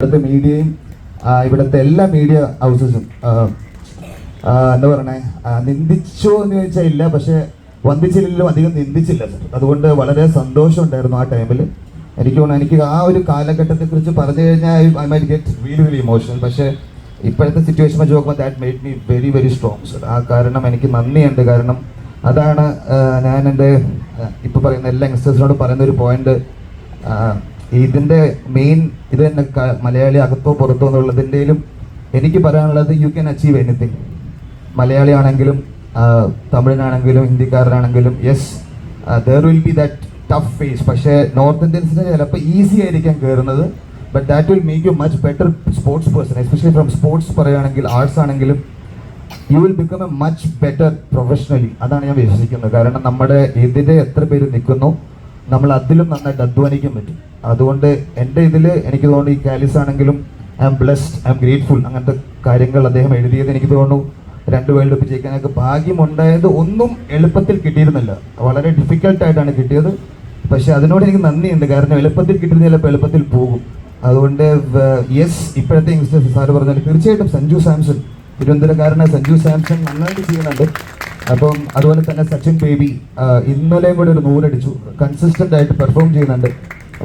ഇവിടുത്തെ മീഡിയയും ഇവിടുത്തെ എല്ലാ മീഡിയ ഹൗസസും എന്താ പറയണേ? നിന്ദിച്ചോ എന്ന് ചോദിച്ചാൽ ഇല്ല പക്ഷെ വന്ദിച്ചില്ലെങ്കിലും അധികം നിന്ദിച്ചില്ല അതുകൊണ്ട് വളരെ സന്തോഷം ഉണ്ടായിരുന്നു ആ ടൈമിൽ എനിക്ക് തോന്നുന്നു എനിക്ക് ആ ഒരു കാലഘട്ടത്തെ കുറിച്ച് പറഞ്ഞു കഴിഞ്ഞാൽ I might get really very emotional പക്ഷേ ഇപ്പോഴത്തെ സിറ്റുവേഷൻ വെച്ച് നോക്കുമ്പോൾ that made me very very strong sir ആ കാരണം എനിക്ക് നന്ദിയുണ്ട്. കാരണം അതാണ് ഞാൻ എന്റെ ഇപ്പോൾ പറയുന്ന എല്ലാ യങ്സ്റ്റേഴ്സിനോട് പറയുന്ന ഒരു പോയിന്റ് ഇതിന്റെ മെയിൻ ഇത് തന്നെ മലയാളി അകത്തോ പുറത്തോ എന്നുള്ളതിന്റെയിലും എനിക്ക് പറയാനുള്ളത് യു ക്യാൻ അച്ചീവ് എനിത്തിങ് മലയാളിയാണെങ്കിലും തമിഴിനാണെങ്കിലും ഹിന്ദിക്കാരനാണെങ്കിലും yes there will be that tough face പക്ഷേ നോർത്ത് ഇന്ത്യൻസിന് ചിലപ്പോൾ ഈസി ആയിരിക്കാം കയറുന്നത് but that will make you much better sports person especially from sports പറയുകയാണെങ്കിൽ ആർട്സ് ആണെങ്കിലും you will become a much better professionally അതാണ് ഞാൻ വിശ്വസിക്കുന്നത്. കാരണം നമ്മുടെ എതിരെ എത്ര പേര് നിൽക്കുന്നു നമ്മൾ അതിലും നന്നായിട്ട് അധ്വാനിക്കാൻ പറ്റും. അതുകൊണ്ട് എന്റെ ഇതിൽ എനിക്ക് തോന്നുന്നു ഈ കാലിസ് ആണെങ്കിലും I'm blessed I'm grateful അങ്ങനത്തെ കാര്യങ്ങൾ അദ്ദേഹം എഴുതിയത് എനിക്ക് തോന്നുന്നു രണ്ട് വേൾഡ് കപ്പ് ജയിക്കാനൊക്കെ ഭാഗ്യമുണ്ടായത് ഒന്നും എളുപ്പത്തിൽ കിട്ടിയിരുന്നില്ല. വളരെ ഡിഫിക്കൽട്ടായിട്ടാണ് കിട്ടിയത്. പക്ഷെ അതിനോട് എനിക്ക് നന്ദിയുണ്ട്. കാരണം എളുപ്പത്തിൽ കിട്ടുന്ന ചിലപ്പോൾ എളുപ്പത്തിൽ പോകും. അതുകൊണ്ട് യെസ് ഇപ്പോഴത്തെ യങ്സ്റ്റേഴ്സ് സാറ് പറഞ്ഞാൽ തീർച്ചയായിട്ടും സഞ്ജു സാംസൺ തിരുവനന്തപുരക്കാരനായ സഞ്ജു സാംസൺ നന്നായിട്ട് ചെയ്യുന്നുണ്ട്. അപ്പം അതുപോലെ തന്നെ സച്ചിൻ ബേബി ഇന്നലെയും കൂടെ ഒരു നൂലടിച്ചു. കൺസിസ്റ്റന്റ് ആയിട്ട് പെർഫോം ചെയ്യുന്നുണ്ട്.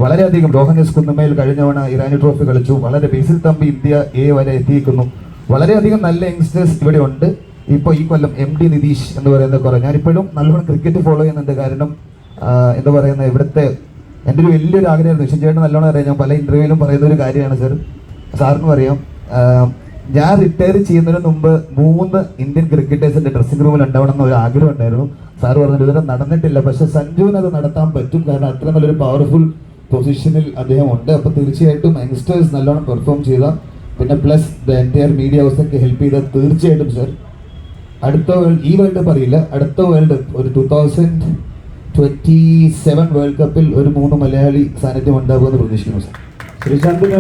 വളരെയധികം രോഹൻ എസ് കുന്നമേൽ കഴിഞ്ഞവണ ഇറാനി ട്രോഫി കളിച്ചു. വളരെ ബേസിൽ തമ്പി ഇന്ത്യ എ വരെ എത്തിയിരിക്കുന്നു വളരെയധികം നല്ല യങ്സ്റ്റേഴ്സ് ഇവിടെ ഉണ്ട്. ഇപ്പോൾ ഈ കൊല്ലം എം ഡി നിതീഷ് എന്ന് പറയുന്ന കുറേ ഞാനിപ്പോഴും നല്ലോണം ക്രിക്കറ്റ് ഫോളോ ചെയ്യുന്നുണ്ട്. കാരണം എന്താ പറയുന്ന ഇവിടുത്തെ എന്റെ ഒരു വലിയൊരു ആഗ്രഹമായിരുന്നു. ചേട്ടൻ നല്ലോണം അറിയാം. ഞാൻ പല ഇന്റർവ്യൂവിലും പറയുന്ന ഒരു കാര്യമാണ് സർ സാറിനും അറിയാം. ഞാൻ റിട്ടയർ ചെയ്യുന്നതിന് മുമ്പ് മൂന്ന് ഇന്ത്യൻ ക്രിക്കറ്റേഴ്സിന്റെ ഡ്രസ്സിംഗ് റൂമിൽ ഉണ്ടാവണം എന്നൊരു ആഗ്രഹം ഉണ്ടായിരുന്നു. സാർ പറഞ്ഞു ഇതുവരെ നടന്നിട്ടില്ല. പക്ഷെ സഞ്ജുവിന് അത് നടത്താൻ പറ്റും. കാരണം അത്ര നല്ലൊരു പവർഫുൾ പൊസിഷനിൽ അദ്ദേഹം ഉണ്ട്. അപ്പൊ തീർച്ചയായിട്ടും യങ്സ്റ്റേഴ്സ് നല്ലോണം പെർഫോം ചെയ്ത പിന്നെ പ്ലസ് ദ മീഡിയ ഹൗസൊക്കെ ഹെൽപ്പ് ചെയ്ത തീർച്ചയായിട്ടും സർ അടുത്ത വേൾഡ് ഈ വേൾഡ് കപ്പ് അറിയില്ല. അടുത്ത വേൾഡ് ഒരു two thousand twenty seven world കപ്പിൽ ഒരു മൂന്ന് മലയാളി സാന്നിധ്യം ഉണ്ടാകുമെന്ന് പ്രതീക്ഷിക്കുന്നു സർ ശ്രീശാന്തിന്